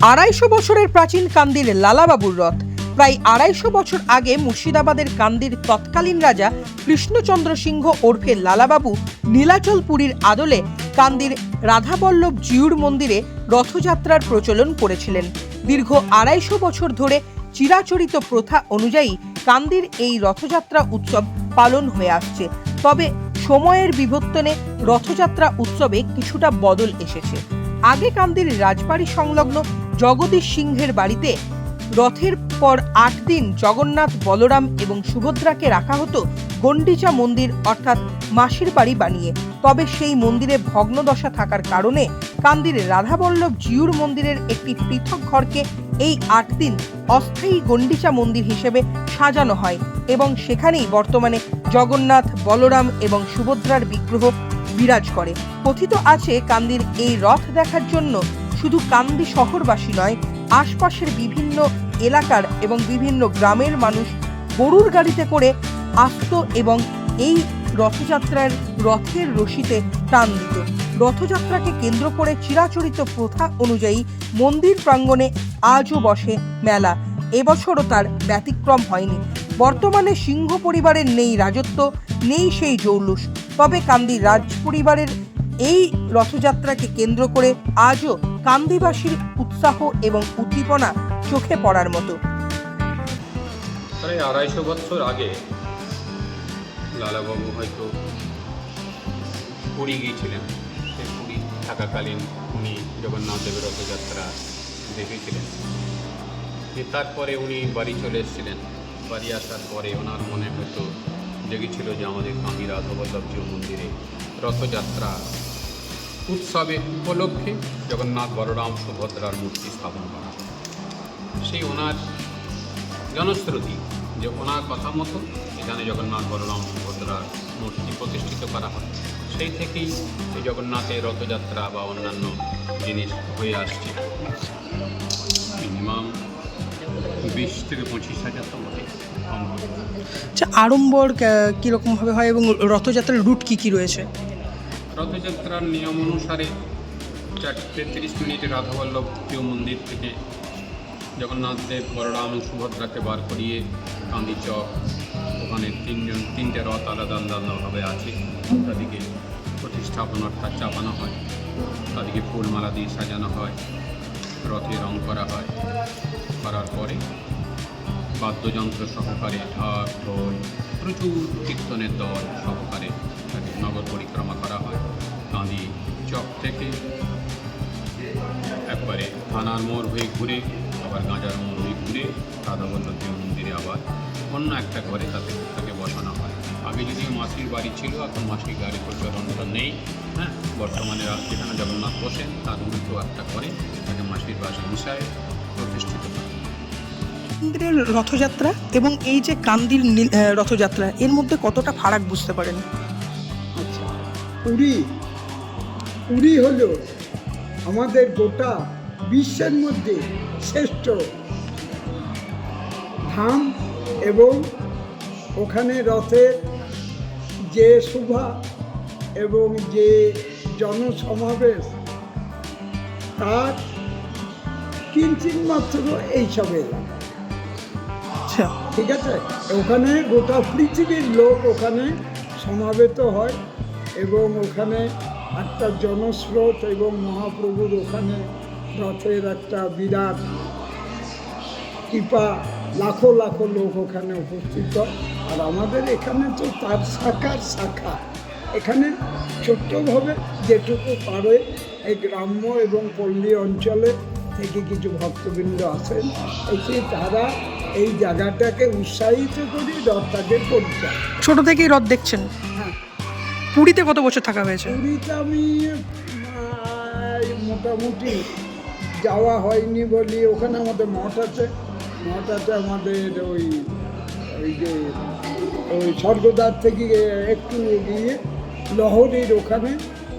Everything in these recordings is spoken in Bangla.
আড়াইশো বছরের প্রাচীন কান্দির লালাবাবুর রথ। প্রায় আড়াইশো বছর আগে মুর্শিদাবাদের কান্দির তৎকালীন রাজা কৃষ্ণচন্দ্র সিংহ ওরফে লালাবাবু নীলাচলপুরীর আদলে কান্দির রাধাবল্লভ জিউর মন্দিরে রথযাত্রার প্রচলন করেছিলেন। দীর্ঘ আড়াইশো বছর ধরে চিরাচরিত প্রথা অনুযায়ী কান্দির এই রথযাত্রা উৎসব পালন হয়ে আসছে। তবে সময়ের বিবর্তনে রথযাত্রা উৎসবে কিছুটা বদল এসেছে। আগে কান্দির রাজবাড়ি সংলগ্ন জগদীশ সিংহের বাড়িতে রথের পর আট দিন জগন্নাথ, বলরাম এবং সুভদ্রাকে রাখা হতো গন্ডিচা মন্দির অর্থাৎ মাসির বাড়ি বানিয়ে। তবে সেই মন্দিরে ভগ্নদশা থাকার কারণে কান্দির রাধাবল্লভ জিউর মন্দিরের একটি পৃথক ঘরকে এই আট দিন অস্থায়ী গন্ডিচা মন্দির হিসেবে সাজানো হয় এবং সেখানেই বর্তমানে জগন্নাথ, বলরাম এবং সুভদ্রার বিগ্রহ বিরাজ করে। কথিত আছে কান্দির এই রথ দেখার জন্য শুধু কান্দি শহরবাসী নয়, আশপাশের বিভিন্ন এলাকার এবং বিভিন্ন গ্রামের মানুষ গরুর গাড়িতে করে আসত এবং এই রথযাত্রার রথের রশিতে টান দিত। রথযাত্রাকে কেন্দ্র করে চিরাচরিত প্রথা অনুযায়ী মন্দির প্রাঙ্গণে আজও বসে মেলা। এবছরও তার ব্যতিক্রম হয়নি। বর্তমানে সিংহ পরিবারের নেই রাজত্ব, নেই সেই জৌলুস। তবে কান্দি রাজ পরিবারের এই রথযাত্রাকে কেন্দ্র করে আজও কান্দিবাসীর উৎসাহ এবং উদ্দীপনা চোখে পড়ার মতো। প্রায় আড়াইশো বছর আগে লালাবাবু হয়তো পুরী গিয়েছিলেন। সেই পুরী থাকাকালীন উনি জগন্নাথ দেবের রথযাত্রা দেখেছিলেন। তারপরে উনি বাড়ি চলে এসেছিলেন। বাড়ি আসার পরে ওনার মনে হয়তো জেগেছিল যে আমাদের কামি রাধবল্লভজিউ মন্দিরে রথযাত্রা উৎসবের উপলক্ষে জগন্নাথ বলরাম সুভদ্রার মূর্তি স্থাপন করা। সেই ওনার জনশ্রুতি যে ওনার কথা মতো এখানে জগন্নাথ বলরাম সুভদ্রার মূর্তি প্রতিষ্ঠিত করা হয়। সেই থেকেই এই জগন্নাথের রথযাত্রা বা অন্যান্য জিনিস হয়ে আসছে। মিনিমাম বিশ থেকে পঁচিশ হাজার তো আচ্ছা আড়ম্বর কীরকমভাবে হয় এবং রথযাত্রার রুট কী কী রয়েছে? রথযাত্রার নিয়ম অনুসারে চারটে তিরিশ মিনিটে রাধাবল্লভ প্রিয় মন্দির থেকে জগন্নাথ দেব বলরাম, সুভদ্রাকে বার করিয়ে কান্দি চক। ওখানে তিনজন, তিনটে রথ আলাদা আলাদাভাবে আছে। তাদেরকে প্রতিস্থাপন অর্থাৎ চাপানো হয়। তাদেরকে ফুলমালা দিয়ে সাজানো হয়। রথে রং করা হয়। করার পরে বাদ্যযন্ত্র সহকারে ঢাক, ঢোল, প্রচুর কীর্তনের দল সহকারে নগর পরিক্রমা করা হয়। কাঁদি চক থেকে একবারে থানার মোড় হয়ে ঘুরে, আবার গাঁজার মোড় হয়ে ঘুরে রাধাবল্লভী মন্দিরে আবার অন্য একটা ঘরে তাতে তাকে বসানো হয়। আগে যদি মাসির বাড়ি ছিল, এখন মাসির গাড়ি প্রচলনটা নেই হ্যাঁ? বর্তমানে যেখানে জগন্নাথ বসেন, তার উল্টো একটা করে তাকে মাসির বাসে মিশায় প্রতিষ্ঠিত মন্দিরের রথযাত্রা এবং এই যে কান্দির রথযাত্রা, এর মধ্যে কতটা ফারাক বুঝতে পারেন? পুরী পুরী হলো আমাদের গোটা বিশ্বের মধ্যে শ্রেষ্ঠ ধাম এবং ওখানে রথের যে শোভা এবং যে জনসমাবেশ তার কিঞ্চিত মাত্র এইসব এলাকা আচ্ছা। ঠিক আছে? ওখানে গোটা পৃথিবীর লোক ওখানে সমাবেত হয়। এবং ওখানে একটা জনস্রোত এবং মহাপ্রভুর ওখানে রথের একটা বিরাট কৃপা লাখো লাখো লোক ওখানে উপস্থিত। আর আমাদের এখানে তো তার শাখার শাখা। এখানে ছোট্টভাবে যেটুকু পারে এই গ্রাম্য এবং পল্লী অঞ্চলে থেকে কিছু ভক্তবৃন্দ আসেন। এসে তারা এই জায়গাটাকে উৎসাহিত করে রথটাকে পরিচয় ছোট থেকেই রথ দেখছেন? হ্যাঁ। পুরীতে কত বছর থাকা হয়েছে? পুরীতে আমি মোটামুটি যাওয়া হয়নি বলি, ওখানে আমাদের মঠ আছে। মঠ আছে আমাদের ওই ওই যে, ওই স্বর্গদ্বার থেকে একটু গিয়ে লহরীর ওখানে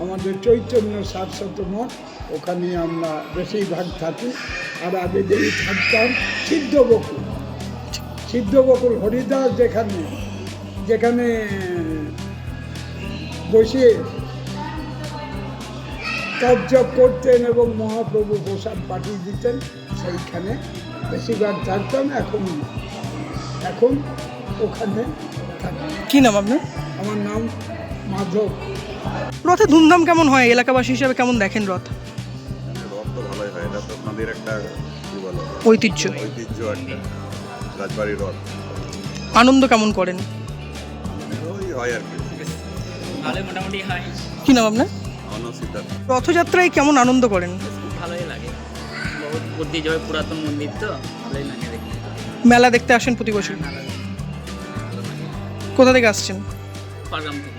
আমাদের চৈতন্য সারস্বত মঠ, ওখানে আমরা বেশিরভাগ থাকি। আর আগে যেই থাকতাম সিদ্ধ বকুল সিদ্ধ বকুল হরিদাস যেখানে যেখানে বসে তপজপ করতেন এবং মহাপ্রভু প্রসাদ পাঠিয়ে দিতেন সেইখানে। বেশিরভাগ থাকতাম এখন এখন ওখানে কি নাম আপনার? আমার নাম মাধব। রথে ধুমধাম কেমন হয়? এলাকাবাসী হিসাবে কেমন দেখেন রথ? রথ তো ভালোই হয় এটা তো আপনাদের একটা কি বলো? ঐতিহ্য। ঐতিহ্য একটা রাজবাড়ির রথ। আনন্দ কেমন করেন? ওই হয় আর কি। ভালো মোটামুটি হয়। কি নাম আপনার? রথযাত্রায় কেমন আনন্দ করেন? ভালোই লাগে। পুরাতন মন্দির তো ভালোই লাগে দেখতে। মেলা দেখতে আসেন প্রতি বছর? কোথা থেকে আসছেন? পারগ্রাম থেকে।